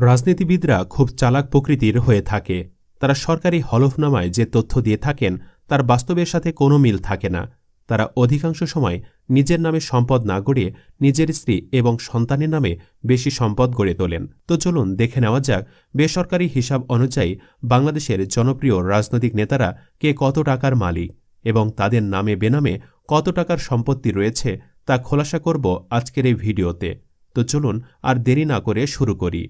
রাজনীতিবিদরা খুব চালাক প্রকৃতির হয়ে থাকে। তারা সরকারি হলফনামায় যে তথ্য দিয়ে থাকেন, তার বাস্তবের সাথে কোনো মিল থাকে না। তারা অধিকাংশ সময় নিজের নামে সম্পদ না গড়িয়ে নিজের স্ত্রী এবং সন্তানের নামে বেশি সম্পদ গড়ে তোলেন। তো চলুন দেখে নেওয়া যাক, বেসরকারি হিসাব অনুযায়ী বাংলাদেশের জনপ্রিয় রাজনৈতিক নেতারা কে কত টাকার মালিক এবং তাদের নামে বেনামে কত টাকার সম্পত্তি রয়েছে তা খোলাসা করব আজকের এই ভিডিওতে। তো চলুন আর দেরি না করে শুরু করি।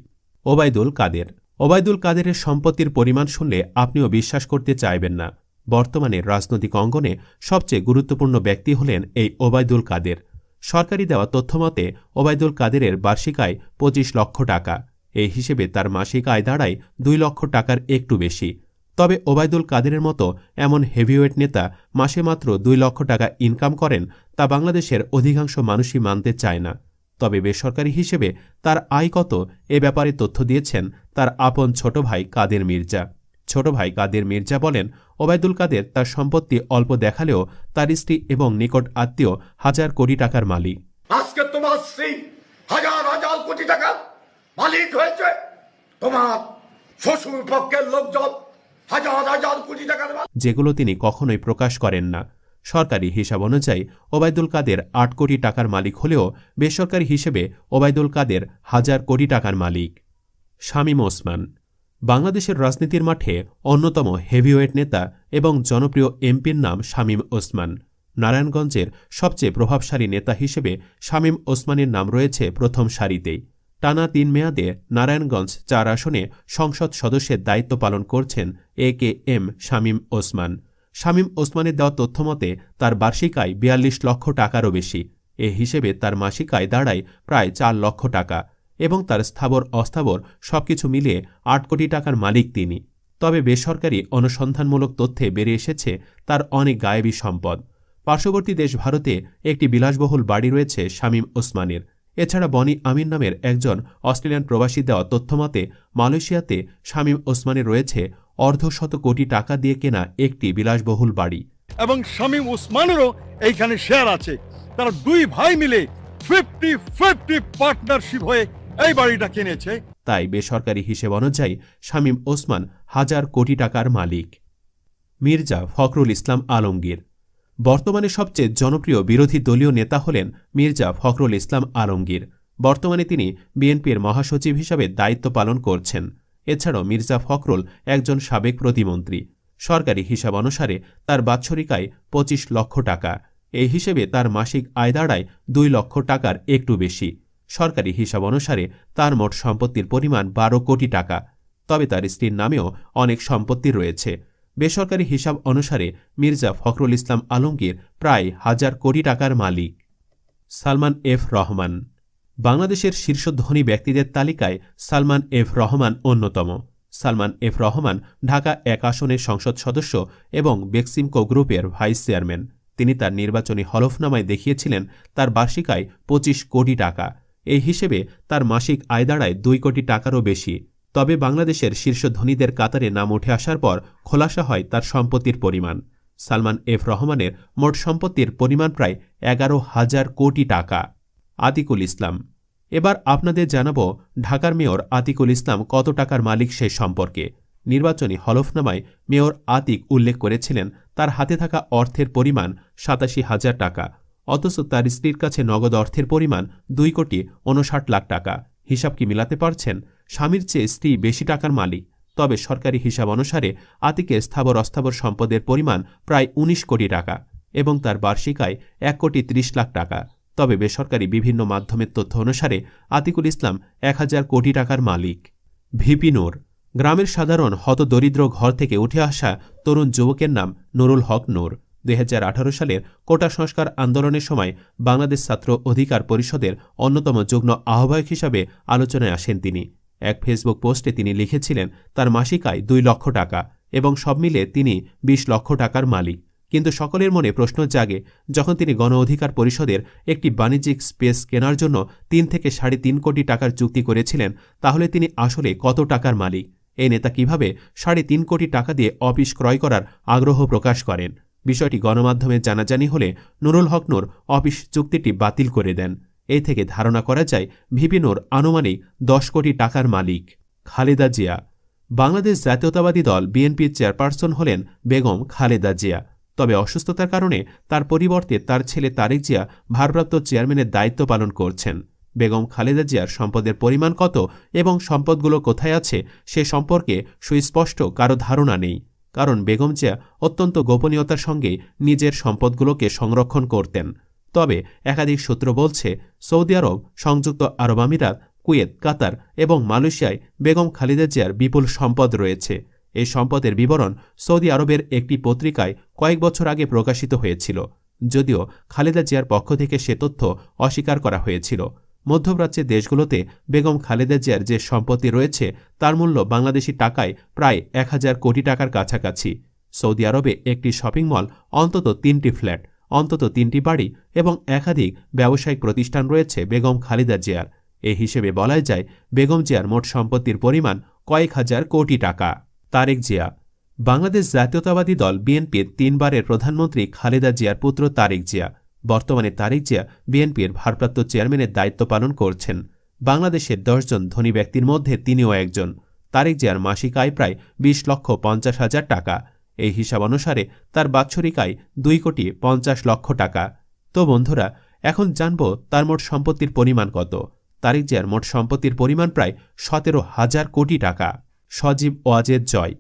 ওবায়দুল কাদের। ওবায়দুল কাদেরের সম্পত্তির পরিমাণ শুনলে আপনিও বিশ্বাস করতে চাইবেন না। বর্তমানে রাজনৈতিক অঙ্গনে সবচেয়ে গুরুত্বপূর্ণ ব্যক্তি হলেন এই ওবায়দুল কাদের। সরকারি দেওয়া তথ্যমতে ওবায়দুল কাদেরের বার্ষিক আয় পঁচিশ লক্ষ টাকা। এই হিসেবে তার মাসিক আয় দাঁড়ায় দুই লক্ষ টাকার একটু বেশি। তবে ওবায়দুল কাদেরের মতো এমন হেভিওয়েট নেতা মাসে মাত্র দুই লক্ষ টাকা ইনকাম করেন তা বাংলাদেশের অধিকাংশ মানুষই মানতে চায় না। তবে বেসরকারি হিসেবে তার আয় কত এ ব্যাপারে তথ্য দিয়েছেন তার আপন ছোট ভাই কাদের মির্জা। ছোট ভাই কাদের মির্জা বলেন ওবায়দুল কাদের তার সম্পত্তি অল্প দেখালেও তার স্ত্রী এবং নিকট আত্মীয় হাজার কোটি টাকার মালিক। আজকে তোমার স্ত্রী হাজার হাজার কোটি টাকা মালিক হয়েছে। তোমার শ্বশুর পক্ষের লোকজন হাজার হাজার কোটি টাকার যেগুলো তিনি কখনোই প্রকাশ করেন না। সরকারি হিসাব অনুযায়ী ওবায়দুল কাদের আট কোটি টাকার মালিক হলেও বেসরকারি হিসেবে ওবায়দুল কাদের হাজার কোটি টাকার মালিক। শামীম ওসমান, বাংলাদেশের রাজনীতির মাঠে অন্যতম হেভিওয়েট নেতা এবং জনপ্রিয় এমপির নাম শামীম ওসমান। নারায়ণগঞ্জের সবচেয়ে প্রভাবশালী নেতা হিসেবে শামীম ওসমানের নাম রয়েছে প্রথম সারিতেই। টানা তিন মেয়াদে নারায়ণগঞ্জ চার আসনে সংসদ সদস্যের দায়িত্ব পালন করছেন A K M Shamim Osman. Shamim ওসমানের দেওয়া তথ্যমতে তার বার্ষিক আয় বিয়াল্লিশ লক্ষ টাকারও বেশি। এ হিসেবে তার মাসিক আয় দাঁড়ায় প্রায় চার লক্ষ টাকা এবং তার স্থাবর, অস্থাবর সবকিছু মিলিয়ে আট কোটি টাকার মালিক তিনি। তবে বেসরকারি অনুসন্ধানমূলক তথ্যে বেরিয়ে এসেছে তার অনেক গায়েবী সম্পদ। পার্শ্ববর্তী দেশ ভারতে একটি বিলাসবহুল বাড়ি রয়েছে শামীম ওসমানের। এছাড়া বনি আমির নামের একজন অস্ট্রেলিয়ান প্রবাসী দেওয়া তথ্যমতে মালয়েশিয়াতে শামীম ওসমানের রয়েছে অর্ধশত কোটি টাকা দিয়ে কেনা একটি বিলাসবহুল বাড়ি। এবং শামীম ওসমানেরও এইখানে শেয়ার আছে। তারা দুই ভাই মিলে ফিফটি ফিফটি পার্টনারশিপ হয়ে এই বাড়িটা কিনেছে। তাই বেসরকারি হিসেব অনুযায়ী শামীম ওসমান হাজার কোটি টাকার মালিক। মির্জা ফখরুল ইসলাম আলমগীর বর্তমানে সবচেয়ে জনপ্রিয় বিরোধী দলীয় নেতা হলেন মির্জা ফখরুল ইসলাম আলমগীর। বর্তমানে তিনি বিএনপির মহাসচিব হিসাবে দায়িত্ব পালন করছেন। এছাড়াও মির্জা ফখরুল একজন সাবেক প্রতিমন্ত্রী। সরকারি হিসাব অনুসারে তার বাৎসরিক আয় পঁচিশ লক্ষ টাকা। এই হিসেবে তার মাসিক আয় দাঁড়ায় দুই লক্ষ টাকার একটু বেশি। সরকারি হিসাব অনুসারে তার মোট সম্পত্তির পরিমাণ বারো কোটি টাকা। তবে তার স্ত্রীর নামেও অনেক সম্পত্তি রয়েছে। বেসরকারি হিসাব অনুসারে মির্জা ফখরুল ইসলাম আলমগীর প্রায় হাজার কোটি টাকার মালিক। সালমান এফ রহমান। বাংলাদেশের শীর্ষ ধনী ব্যক্তিদের তালিকায় সালমান এফ রহমান অন্যতম। সালমান এফ রহমান ঢাকা এক আসনের সংসদ সদস্য এবং বেক্সিমকো গ্রুপের ভাইস চেয়ারম্যান। তিনি তার নির্বাচনী হলফনামায় দেখিয়েছিলেন তার বার্ষিক আয় পঁচিশ কোটি টাকা। এই হিসেবে তার মাসিক আয় দাঁড়ায় দুই কোটি টাকারও বেশি। তবে বাংলাদেশের শীর্ষ ধনীদের কাতারে নাম উঠে আসার পর খোলাসা হয় তার সম্পত্তির পরিমাণ। সালমান এফ রহমানের মোট সম্পত্তির পরিমাণ প্রায় এগারো হাজার কোটি টাকা। আতিকুল ইসলাম। এবার আপনাদের জানাব ঢাকার মেয়র আতিকুল ইসলাম কত টাকার মালিক সে সম্পর্কে। নির্বাচনী হলফনামায় মেয়র আতিক উল্লেখ করেছিলেন, তার হাতে থাকা অর্থের পরিমাণ সাতাশি হাজার টাকা, অথচ তার স্ত্রীর কাছে নগদ অর্থের পরিমাণ দুই কোটি উনষাট লাখ টাকা। হিসাব কি মিলাতে পারছেন? স্বামীর চেয়ে স্ত্রী বেশি টাকার মালিক। তবে সরকারি হিসাব অনুসারে আতিকের স্থাবর অস্থাবর সম্পদের পরিমাণ প্রায় ১৯ কোটি টাকা এবং তার বার্ষিক আয় এক কোটি ত্রিশ লাখ টাকা। তবে বেসরকারি বিভিন্ন মাধ্যমের তথ্য অনুসারে আতিকুল ইসলাম এক হাজার কোটি টাকার মালিক। ভিপি নূর, গ্রামের সাধারণ হতদরিদ্র ঘর থেকে উঠে আসা তরুণ যুবকের নাম নুরুল হক নূর। দুই হাজার আঠারো সালের কোটা সংস্কার আন্দোলনের সময় বাংলাদেশ ছাত্র অধিকার পরিষদের অন্যতম যুগ্ম আহ্বায়ক হিসাবে আলোচনায় আসেন তিনি। এক ফেসবুক পোস্টে তিনি লিখেছিলেন, তার মাসিক আয় দুই লক্ষ টাকা এবং সব মিলে তিনি ২০ লক্ষ টাকার মালিক। কিন্তু সকলের মনে প্রশ্ন জাগে, যখন তিনি গণ অধিকার পরিষদের একটি বাণিজ্যিক স্পেস কেনার জন্য তিন থেকে সাড়ে তিন কোটি টাকার চুক্তি করেছিলেন, তাহলে তিনি আসলে কত টাকার মালিক? এই নেতা কীভাবে সাড়ে তিন কোটি টাকা দিয়ে অফিস ক্রয় করার আগ্রহ প্রকাশ করেন? বিষয়টি গণমাধ্যমে জানাজানি হলে নুরুল হক নূর অফিস চুক্তিটি বাতিল করে দেন। এই থেকে ধারণা করা যায় ভিপিনোর আনুমানিক দশ কোটি টাকার মালিক। খালেদা জিয়া। বাংলাদেশ জাতীয়তাবাদী দল বিএনপির চেয়ারপারসন হলেন বেগম খালেদা জিয়া। তবে অসুস্থতার কারণে তার পরিবর্তে তার ছেলে তারেক জিয়া ভারপ্রাপ্ত চেয়ারম্যানের দায়িত্ব পালন করছেন। বেগম খালেদা জিয়ার সম্পদের পরিমাণ কত এবং সম্পদগুলো কোথায় আছে সে সম্পর্কে সুস্পষ্ট কারও ধারণা নেই। কারণ বেগম জিয়া অত্যন্ত গোপনীয়তার সঙ্গে নিজের সম্পদগুলোকে সংরক্ষণ করতেন। তবে একাধিক সূত্র বলছে, সৌদি আরব, সংযুক্ত আরব আমিরাত, কুয়েত, কাতার এবং মালয়েশিয়ায় বেগম খালেদা জিয়ার বিপুল সম্পদ রয়েছে। এই সম্পদের বিবরণ সৌদি আরবের একটি পত্রিকায় কয়েক বছর আগে প্রকাশিত হয়েছিল, যদিও খালেদা জিয়ার পক্ষ থেকে সে তথ্য অস্বীকার করা হয়েছিল। মধ্যপ্রাচ্যের দেশগুলোতে বেগম খালেদা জিয়ার যে সম্পত্তি রয়েছে, তার মূল্য বাংলাদেশি টাকায় প্রায় এক হাজার কোটি টাকার কাছাকাছি। সৌদি আরবে একটি শপিং মল, অন্তত তিনটি ফ্ল্যাট। অন্তত তিনটি বাড়ি এবং একাধিক ব্যবসায়িক প্রতিষ্ঠান রয়েছে বেগম খালেদা জিয়ার। এ হিসেবে বলা যায়, বেগম জিয়ার মোট সম্পত্তির পরিমাণ কয়েক হাজার কোটি টাকা। তারেক জিয়া। বাংলাদেশ জাতীয়তাবাদী দল বিএনপির তিনবারের প্রধানমন্ত্রী খালেদা জিয়ার পুত্র তারেক জিয়া। বর্তমানে তারেক জিয়া বিএনপির ভারপ্রাপ্ত চেয়ারম্যানের দায়িত্ব পালন করছেন। বাংলাদেশের দশজন ধনী ব্যক্তির মধ্যে তিনিও একজন। তারেক জিয়ার মাসিক আয় প্রায় বিশ লক্ষ পঞ্চাশ হাজার টাকা। এই হিসাব অনুসারে তার বাৎসরিক আয় দুই কোটি পঞ্চাশ লক্ষ টাকা। তো বন্ধুরা, এখন জানব তার মোট সম্পত্তির পরিমাণ কত। তারিক জিয়ার মোট সম্পত্তির পরিমাণ প্রায় সতেরো হাজার কোটি টাকা। সজীব ওয়াজেদ জয়।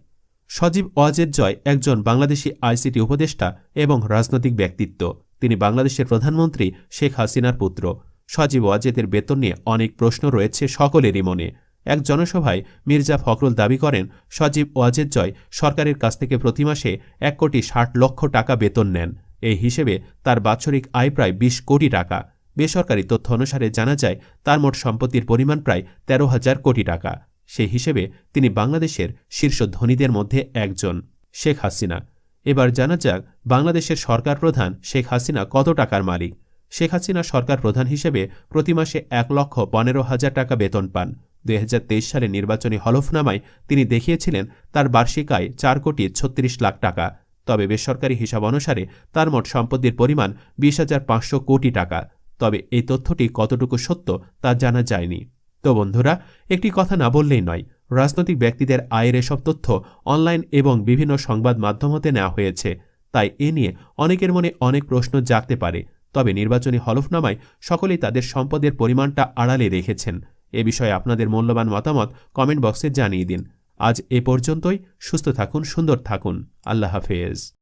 সজীব ওয়াজেদ জয় একজন বাংলাদেশি আইসিটি উপদেষ্টা এবং রাজনৈতিক ব্যক্তিত্ব। তিনি বাংলাদেশের প্রধানমন্ত্রী শেখ হাসিনার পুত্র। সজীব ওয়াজেদের বেতন নিয়ে অনেক প্রশ্ন রয়েছে সকলেরই মনে। এক জনসভায় মির্জা ফখরুল দাবি করেন, সজীব ওয়াজেদ জয় সরকারের কাছ থেকে প্রতি মাসে এক কোটি ষাট লক্ষ টাকা বেতন নেন। এই হিসেবে তার বাৎসরিক আয় প্রায় বিশ কোটি টাকা। বেসরকারি তথ্য অনুসারে জানা যায়, তার মোট সম্পত্তির পরিমাণ প্রায় তেরো হাজার কোটি টাকা। সেই হিসেবে তিনি বাংলাদেশের শীর্ষ ধনীদের মধ্যে একজন। শেখ হাসিনা। এবার জানা যাক, বাংলাদেশের সরকার প্রধান শেখ হাসিনা কত টাকার মালিক। শেখ হাসিনা সরকার প্রধান হিসেবে প্রতি মাসে এক লক্ষ পনেরো হাজার টাকা বেতন পান। দুই হাজার তেইশ সালে নির্বাচনী হলফনামায় তিনি দেখিয়েছিলেন তার বার্ষিক আয় চার কোটি ছত্রিশ লাখ টাকা। তবে বেসরকারি হিসাব অনুসারে তার মোট সম্পত্তির পরিমাণ বিশ হাজার পাঁচশো কোটি টাকা। তবে এই তথ্যটি কতটুকু সত্য তা জানা যায়নি। তো বন্ধুরা, একটি কথা না বললেই নয়, রাজনৈতিক ব্যক্তিদের আয়ের এসব তথ্য অনলাইন এবং বিভিন্ন সংবাদ মাধ্যম হতে নেওয়া হয়েছে। তাই এ নিয়ে অনেকের মনে অনেক প্রশ্ন জাগতে পারে। তবে নির্বাচনী হলফনামায় সকলেই তাদের সম্পদের পরিমাণটা আড়ালে রেখেছেন। এ বিষয়ে আপনাদের মূল্যবান মতামত কমেন্ট বক্সে জানিয়ে দিন। আজ এ পর্যন্তই। সুস্থ থাকুন, সুন্দর থাকুন। আল্লাহ হাফেজ।